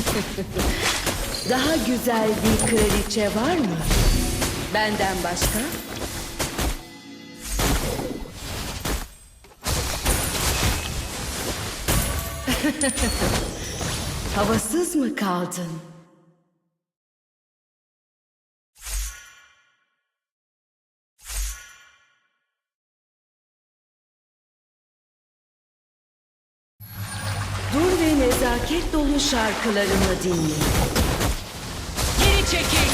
Daha güzel bir kraliçe var mı? Benden başka? Havasız mı kaldın? Dur ve nezaket dolu şarkılarımı dinle. Geri çekil.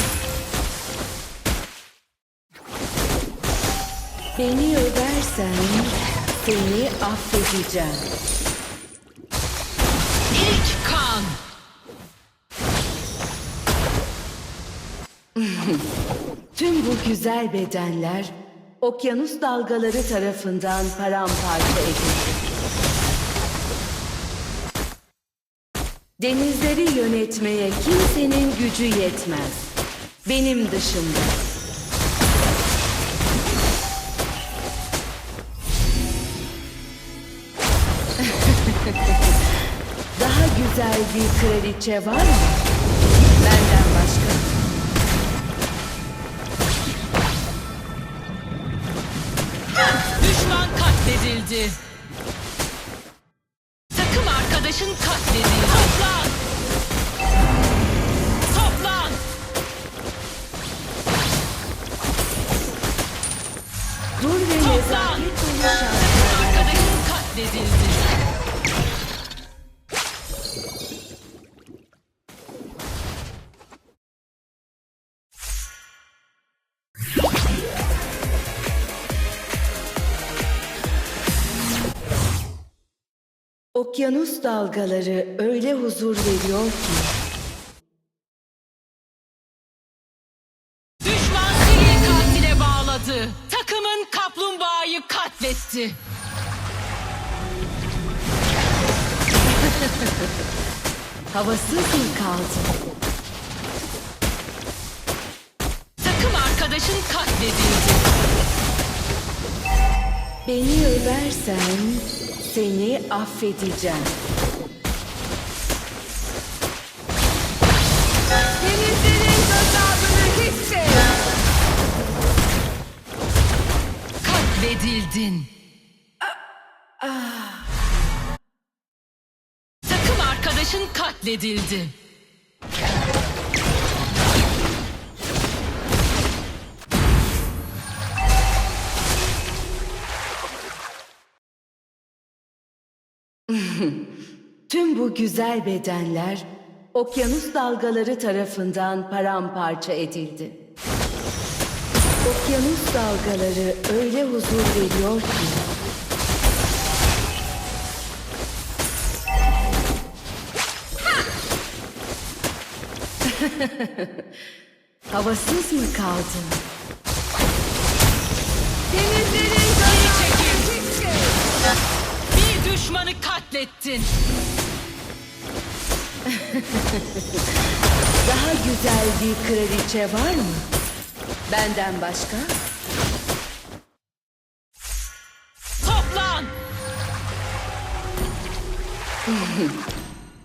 Beni översen seni affedeceğim. İlk kan. Tüm bu güzel bedenler okyanus dalgaları tarafından paramparça edildi. Denizleri yönetmeye kimsenin gücü yetmez. Benim dışımda. Daha güzel bir kraliçe var mı? Benden başka. Düşman katledildi. Dur ve nezaket dolu katledildi. Okyanus dalgaları öyle huzur veriyor ki katletti. havasız mı kaldın? Takım arkadaşın katledildi. Beni översen seni affedeceğim. Katledildin. Takım arkadaşın katledildi. Tüm bu güzel bedenler okyanus dalgaları tarafından paramparça edildi. Okyanus dalgaları öyle huzur veriyor ki Havasız mı kaldın? Denizlerin Geri çekil. Bir düşmanı katlettin. Daha güzel bir kraliçe var mı? Benden başka? Toplan.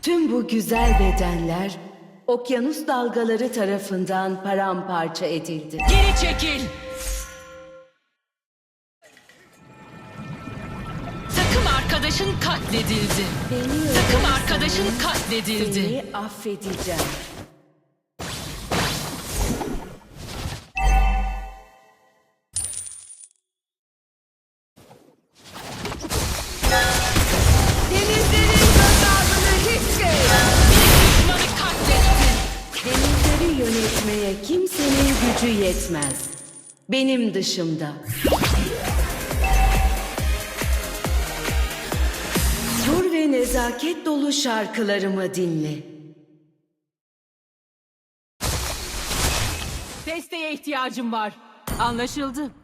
Tüm bu güzel bedenler okyanus dalgaları tarafından paramparça edildi. Geri çekil. Takım arkadaşın katledildi. Beni Takım arkadaşın katledildi. Seni affedeceğim. Gücü yetmez. Benim dışımda. Dur ve nezaket dolu şarkılarımı dinle. Desteğe ihtiyacım var. Anlaşıldı.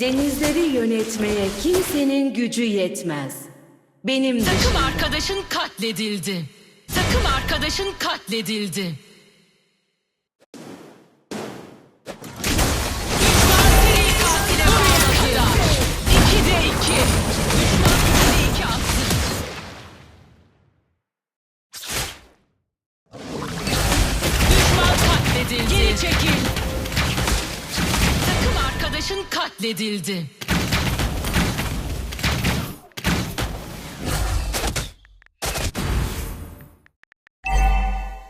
Denizleri yönetmeye kimsenin gücü yetmez. Benim Takım arkadaşın katledildi. Takım arkadaşın katledildi. Katledildi.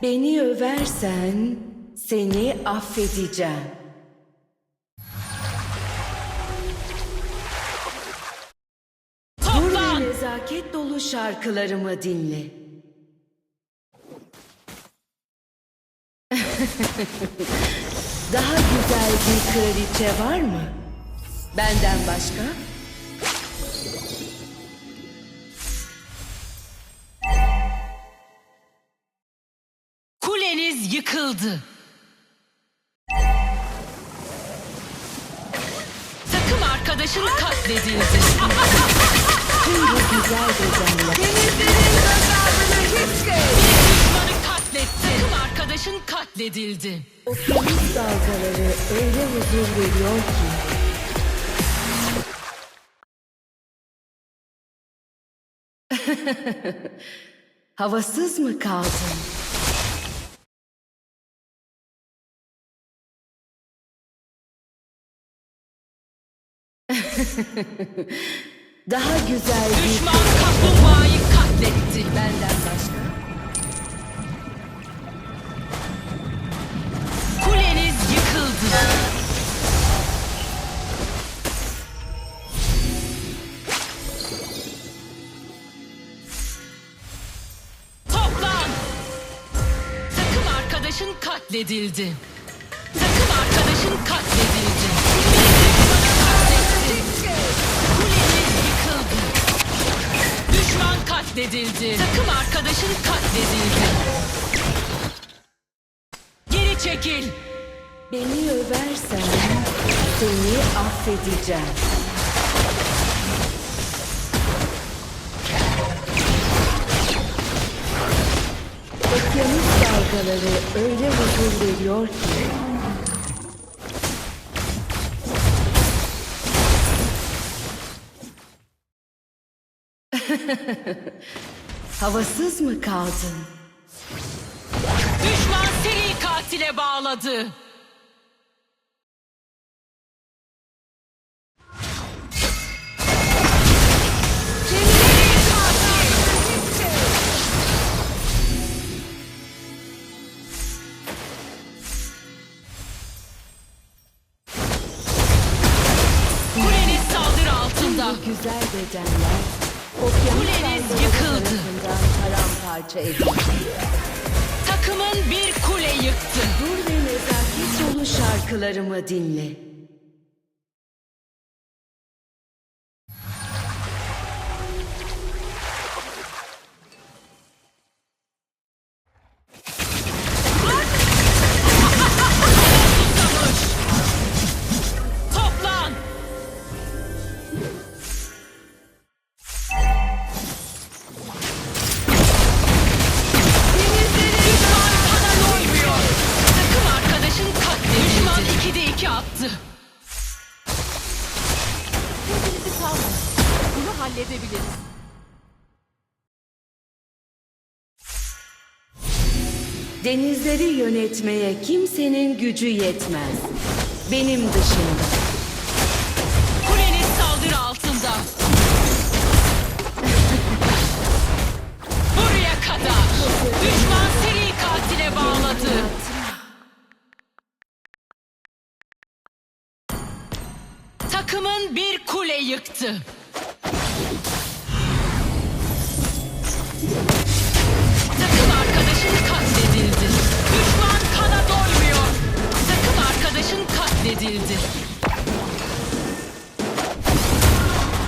Beni översen seni affedeceğim. Dur ve nezaket dolu şarkılarımı dinle. Daha güzel bir kraliçe var mı? Benden başka? Kuleniz yıkıldı. Takım arkadaşın katledildi. Tüm bu güzel bedenler Denizlerin gazabını hiç. Düşmanı katletti. Takım arkadaşın katledildi. okyanus dalgaları öyle huzur veriyor ki. Havasız mı kaldın? Daha güzel bir Düşman kaplumbağayı katletti. benden başka. Arkadaşın katledildi. Takım arkadaşın katledildi. Kuleniz yıkıldı. Düşman katledildi. Takım arkadaşın katledildi. Geri çekil. Beni översen seni affedeceğim. Dalgaları öyle huzur veriyor ki. Havasız mı kaldın? Düşman seri katile bağladı. Paramparça edildi. Takımın bir kule yıktı. Dur ve nezaket dolu şarkılarımı dinle. Bunu halledebiliriz. Denizleri yönetmeye kimsenin gücü yetmez. Benim dışında. Kuleniz saldırı altında. Buraya kadar. Düşman seri katile bağladı. Takımın bir kule yıktı. Katledildi.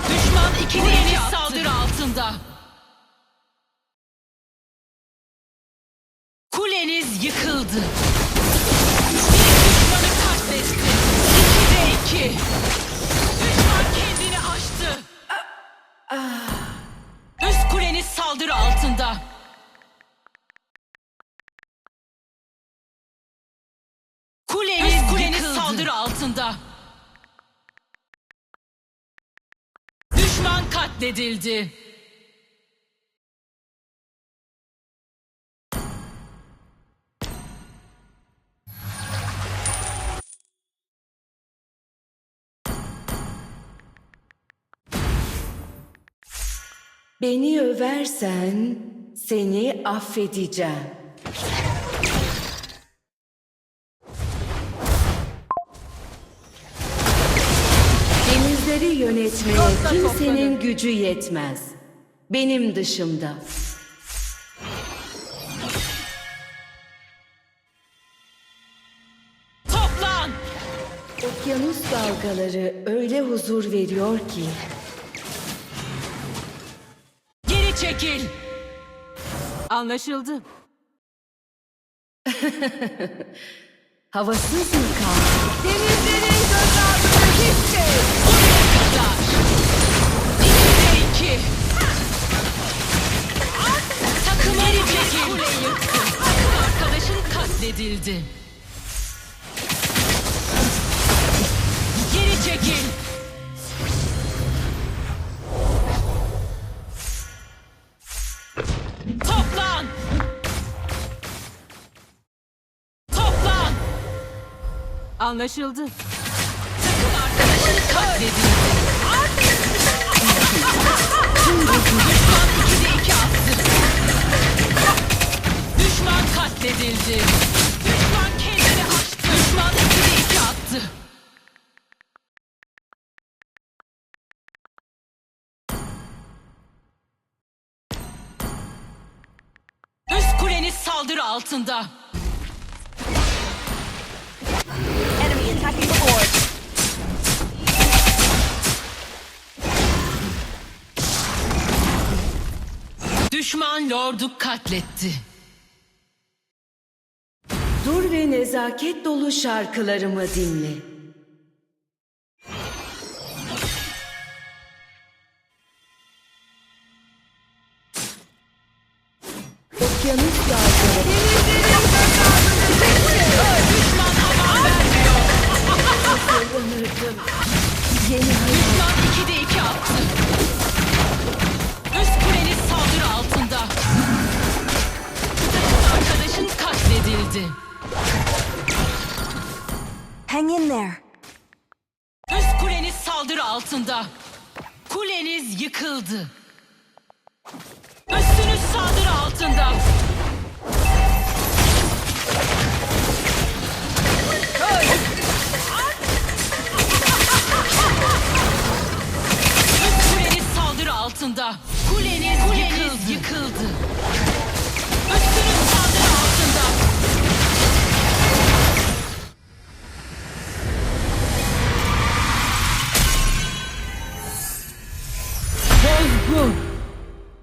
Düşman ikide iki saldırı altında. Kuleniz yıkıldı. Altında. Düşman katledildi. Beni översen seni affedeceğim. Yönetmeye kimsenin gücü yetmez. Benim dışımda. Toplan! Okyanus dalgaları öyle huzur veriyor ki Geri çekil! Anlaşıldı. havasız mı kaldı? Denizlerin gazabını hisset. Buraya kadar! Katledildi. Geri çekil! Toplan! Toplan! Anlaşıldı. Katledildi. Düşman ikide iki attı. Düşman katledildi. Düşman kendini aştı. Düşman ikide iki attı. Üst saldırı altında. Enemy attacking the board. Düşman lordu katletti. Dur ve nezaket dolu şarkılarımı dinle.